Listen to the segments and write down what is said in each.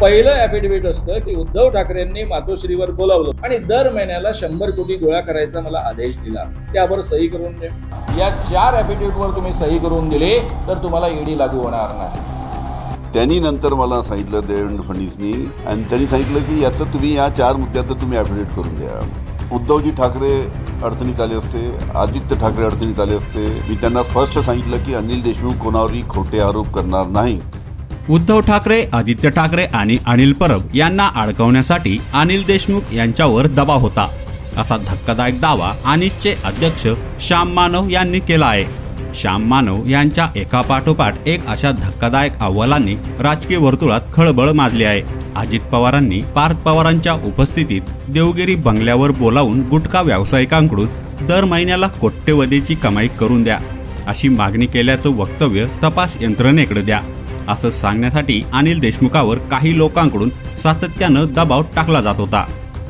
पहिलं ऍफिडेव्हिट असतं की उद्धव ठाकरेंनी मातोश्रीवर बोलावलं. आणि दर महिन्याला शंभर कोटी गोळा करायचा मला आदेश दिला. त्यावर सही करून द्या या चार ऍफिडेव्हिटवर तुम्ही सही करून दिली तर तुम्हाला ईडी लागू होणार नाही. त्यांनी नंतर मला सांगितलं देवेंद्र फडणवीसनी आणि त्यांनी सांगितलं की याचं तुम्ही या चार मुद्द्याचं तुम्ही ॲफिडेविट करून द्या. उद्धवजी ठाकरे अडचणीत आले असते आदित्य ठाकरे अडचणीत आले असते. मी त्यांना स्पष्ट सांगितलं की अनिल देशमुख कोणावरही खोटे आरोप करणार नाही. उद्धव ठाकरे आदित्य ठाकरे आणि अनिल परब यांना अडकवण्यासाठी अनिल देशमुख यांच्यावर दबाव होता. असा धक्कादायक दावा अनिजचे अध्यक्ष श्याम मानव यांनी केला आहे. श्याम मानव यांच्या एकापाठोपाठ एक अशा धक्कादायक अहवालांनी राजकीय वर्तुळात खळबळ माजली आहे. अजित पवारांनी पार्थ पवारांच्या उपस्थितीत देवगिरी बंगल्यावर बोलावून गुटखा व्यावसायिकांकडून दर महिन्याला कोट्यवधीची कमाई करून द्या. अशी मागणी केल्याचं वक्तव्य तपास यंत्रणेकडे द्या. असं सांगण्यासाठी अनिल देशमुखावर काही लोकांकडून सातत्यानं दबाव टाकला जात होता.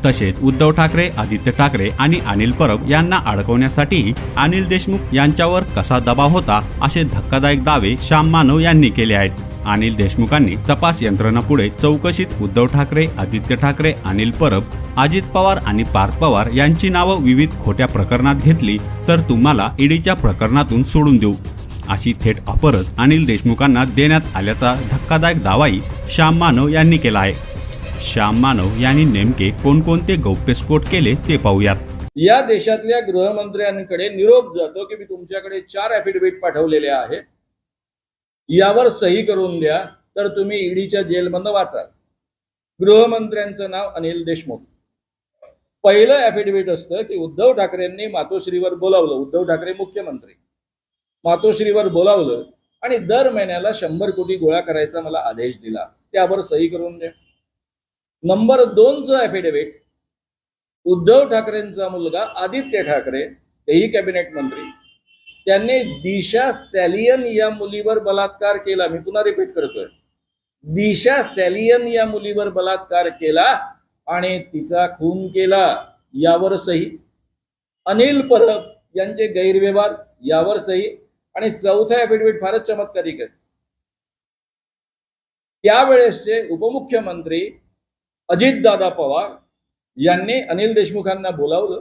तसेच उद्धव ठाकरे आदित्य ठाकरे आणि अनिल परब यांना अडकवण्यासाठीही अनिल देशमुख यांच्यावर कसा दबाव होता असे धक्कादायक दावे श्याम मानव यांनी केले आहेत. अनिल देशमुखांनी तपास यंत्रणापुढे चौकशीत उद्धव ठाकरे आदित्य ठाकरे अनिल परब अजित पवार आणि पार्थ पवार यांची नावं विविध खोट्या प्रकरणात घेतली तर तुम्हाला ईडीच्या प्रकरणातून सोडून देऊ. अशी थेट ऑफरच अनिल देशमुखांना देण्यात आल्याचा धक्कादायक दावाही श्याम मानव यांनी केला आहे. श्याम मानव यांनी नेमके कोणकोणते गौप्यस्फोट केले ते पाहूयात. या देशातल्या गृहमंत्र्यांकडे निरोप जातो की मी तुमच्याकडे चार ऍफिडेव्हिट पाठवलेले आहेत. यावर सही करून द्या तर तुम्ही ईडीच्या जेलमधनं वाचाल. गृहमंत्र्यांचं नाव अनिल देशमुख. पहिलं ऍफिडेव्हिट असतं की उद्धव ठाकरेंनी मातोश्रीवर बोलावलं. उद्धव ठाकरे मुख्यमंत्री. मातोश्रीवर बोलावलं आणि दर महिन्याला शंभर कोटी गोळा करायचा मला आदेश दिला. त्यावर सही करून द्या नंबर दोनचं ॲफिडेव्हिट उद्धव ठाकरेंचा मुलगा आदित्य ठाकरे तेही कॅबिनेट मंत्री. त्यांनी दिशा सॅलियन या मुलीवर बलात्कार केला. मी पुन्हा रिपीट करतोय. दिशा सॅलियन या मुलीवर बलात्कार केला आणि तिचा खून केला. यावर सही. अनिल परब यांचे गैरव्यवहार यावर सही. आणि चौथं ॲफिडेव्हिट फारच चमत्कारिक आहे. त्यावेळेसचे उपमुख्यमंत्री अजितदादा पवार यांनी अनिल देशमुखांना बोलावलं.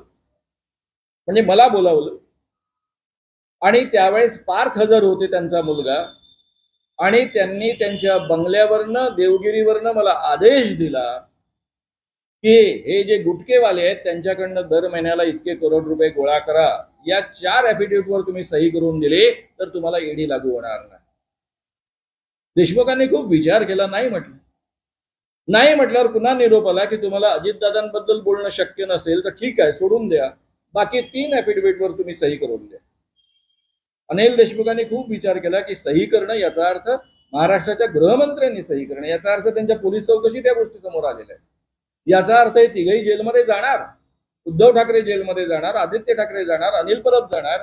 म्हणजे मला बोलावलं. आणि त्यावेळेस पार्थ हजर होते त्यांचा मुलगा. आणि त्यांनी त्यांच्या बंगल्यावरनं देवगिरीवरनं मला आदेश दिला की हे जे गुटकेवाले आहेत त्यांच्याकडनं दर महिन्याला इतके करोड रुपये गोळा करा. या चार ऍफिडेव्हिटवर तुम्ही सही करून दिले तर तुम्हाला ईडी लागू होणार नाही. देशमुखांनी खूप विचार केला नाही म्हटलं. नाही म्हटल्यावर पुन्हा निरोप आला की तुम्हाला अजितदादांबद्दल बोलणं शक्य नसेल तर ठीक आहे सोडून द्या. बाकी तीन ऍफिडेव्हिटवर तुम्ही सही करून द्या. अनिल देशमुखांनी खूप विचार केला की सही करणं याचा अर्थ महाराष्ट्राच्या गृहमंत्र्यांनी सही करणं याचा अर्थ त्यांच्या पोलीस चौकशी त्या गोष्टी समोर आलेल्या आहेत. याचा अर्थ हे तिघही जेलमध्ये जाणार. उद्धव ठाकरे जेलमध्ये जाणार आदित्य ठाकरे जाणार अनिल परब जाणार.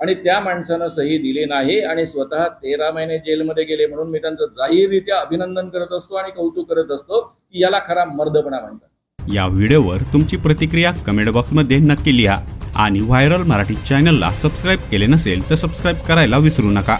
आणि त्या माणसानं सही दिली नाही आणि स्वतः तेरा महिने जेलमध्ये गेले म्हणून मी त्यांचं जाहीररित्या अभिनंदन करत असतो आणि कौतुक करत असतो की याला खरा मर्दपणा म्हणतात. या व्हिडिओवर तुमची प्रतिक्रिया कमेंट बॉक्समध्ये नक्की लिहा. आणि व्हायरल मराठी चॅनलला सबस्क्राईब केले नसेल तर सबस्क्राईब करायला विसरू नका.